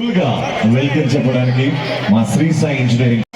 ఫుల్గా వెల్కమ్ చెప్పడానికి మా శ్రీ సాయి ఇంజనీరింగ్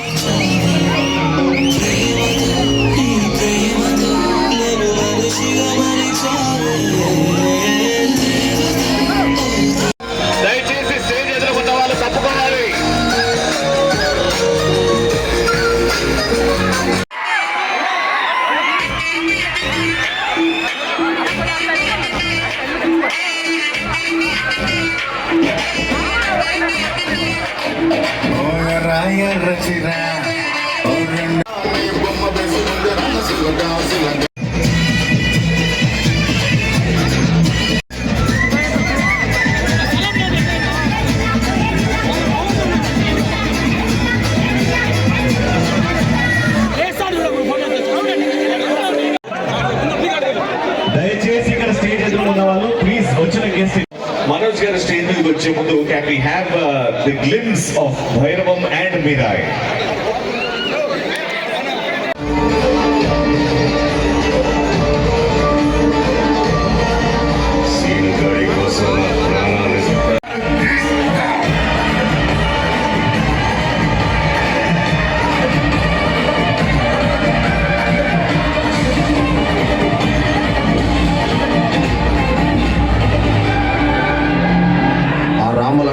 మనోజ్ గారు స్టేజ్ మీదకి వచ్చే ముందు can we have the glimpse of Bhairavam and Mirai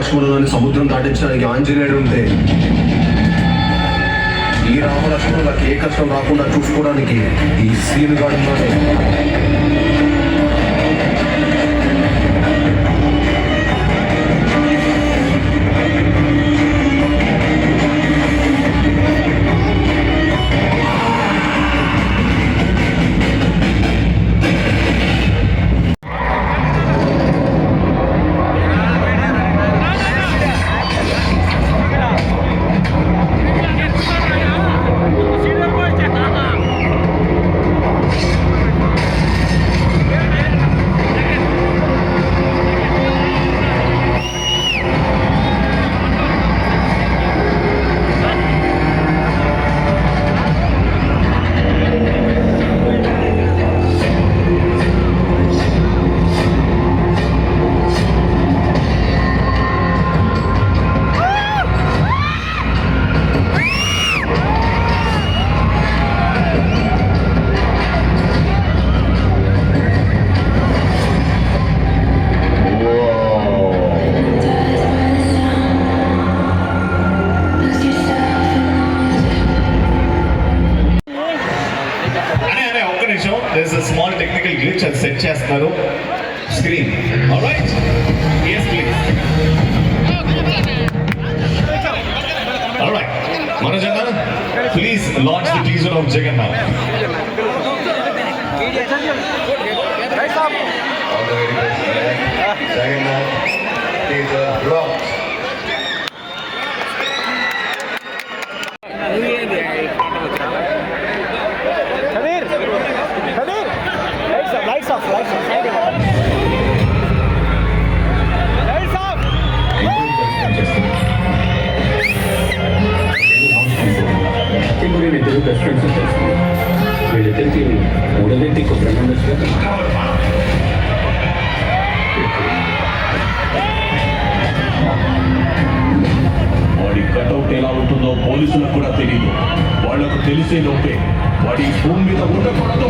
రామలక్ష్మణులను సముద్రం దాటించడానికి ఆంజనేయుడు ఉంటే ఈ రామలక్ష్మణులకు ఏ కష్టం రాకుండా చూసుకోవడానికి ఈ సీనుగాడు ఉన్నాడు. అనే అనే ఒక్క నిమిషం this a small technical glitch అది సెట్ చేస్తున్నారు screen alright yes please alright Manoj అన్న please launch the teaser of Jagannath Jagannath teaser launch. ఇప్పుడు నేను ఇద్దరు బెస్ట్ ఫ్రెండ్స్ తెలుసు వీళ్ళిద్దరికి మూడో వ్యక్తి ఒక ఫ్రెండ్ ఉండొచ్చు వాడి కటౌట్ ఎలా ఉంటుందో పోలీసులకు కూడా తెలియదు వాళ్ళకు తెలిసే లోపే వాడి భూమి మీద ఉండకూడదు.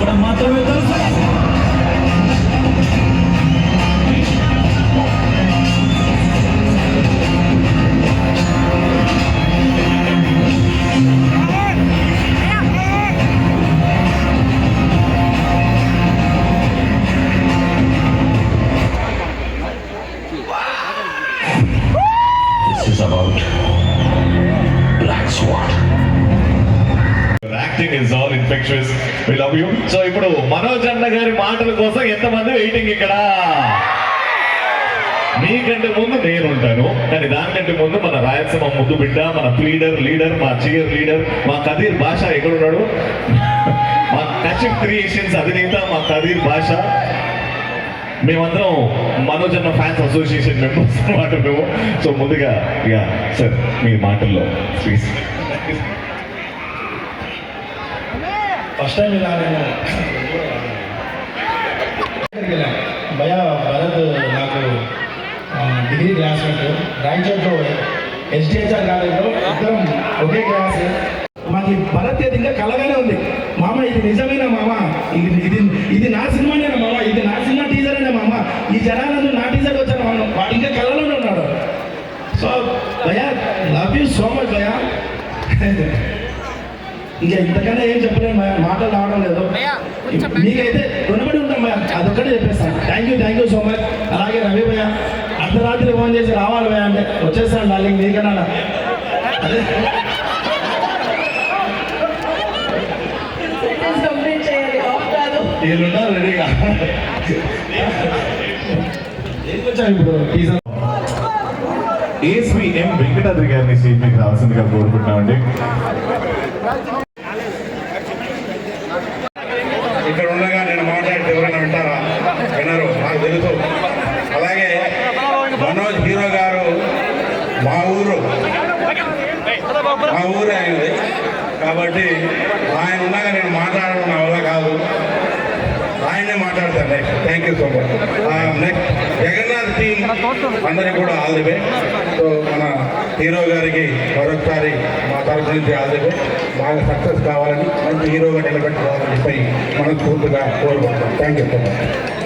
ఇక్కడ మాత్రమే తెలుసు. Acting is all infections we love you so ఇప్పుడు మనోజ్ అన్న గారి మాటల కోసం ఎంతమంది వెయిటింగ్ ఇక్కడ? మీకంటే ముందు నేను ఉంటాను. కానీ దానికంటే ముందు మన రాయలసీమ ముద్దు బిడ్డ మన ప్లీడర్ లీడర్ మా చీయర్ లీడర్ మా కదీర్ భాష ఎక్కడున్నాడు? మా కచిఫ్ క్రియేషన్స్ అధినేత మా కదీర్ భాష మేమందరం మనోజ్ అన్న ఫ్యాన్స్ అసోసియేషన్ మెంబర్స్ అన్నమాట మేము. సో ముందుగా ఇక సార్ మీ మాటల్లో ప్లీజ్ ఫస్ట్ టైం ఇలా నేను వెళ్ళాను భయ భరత్ నాకు ఆ, డిగ్రీ క్లాస్మేట్ రాయచోట్లో ఎస్డిహెచ్ఆర్ కాలేజ్లో ఇద్దరం ఒకే క్లాస్ మాకు భరత్ ఇది ఇంకా కలగానే ఉంది మామ ఇది నిజమేనా మామ ఇది ఇది ఇది నా సినిమానేనా మామ ఇది నా సినిమా టీజరేనా మామ ఈ జనాలను నా టీజర్ వచ్చాను మామ వాడు ఇంకా కలలోనే ఉన్నాడు సో భయ లవ్ యూ సో మచ్ భయ ఇంకా ఇంతకన్నా ఏం చెప్పలేను మాటలు రావడం లేదు. మీకైతే రుణపడి ఉంటాం భయ అదొక్కటే చెప్పేస్తాను. Thank you thank you so much అలాగే రవి భయ అర్ధరాత్రి ఫోన్ చేసి రావాలి భయ అంటే వచ్చేస్తాను డార్లింగ్ నీకన్నా అదే. వీళ్ళున్నారు రెడీగా. ఏం ఇప్పుడు టీజర్. ఏఎస్విఎం వెంకటాద్రి గారిని స్టేజ్ మీకు రావాల్సిందిగా కోరుకుంటున్నామండి ఇక్కడ ఉండగా నేను మాట్లాడితే ఎవరైనా వింటారా వినరు నాకు తెలుసు అలాగే మనోజ్ హీరో గారు మా ఊరు మా ఊరు ఆయనది. కాబట్టి ఆయన ఉన్నాక నేను మాట్లాడడం నా వల్ల కాదు. ఆయనే మాట్లాడతాను thank you so much next Jagannath team అందరికీ కూడా ఆల్ ది సో మన హీరో గారికి మరొకసారి మా తరఫు నుంచి ఆల్ ది బాగా సక్సెస్ కావాలని మంచి హీరోగా నిలబెట్టుకోవాలని చెప్పి మనస్ఫూర్తిగా కోరుకుంటాం థ్యాంక్ యూ సో మచ్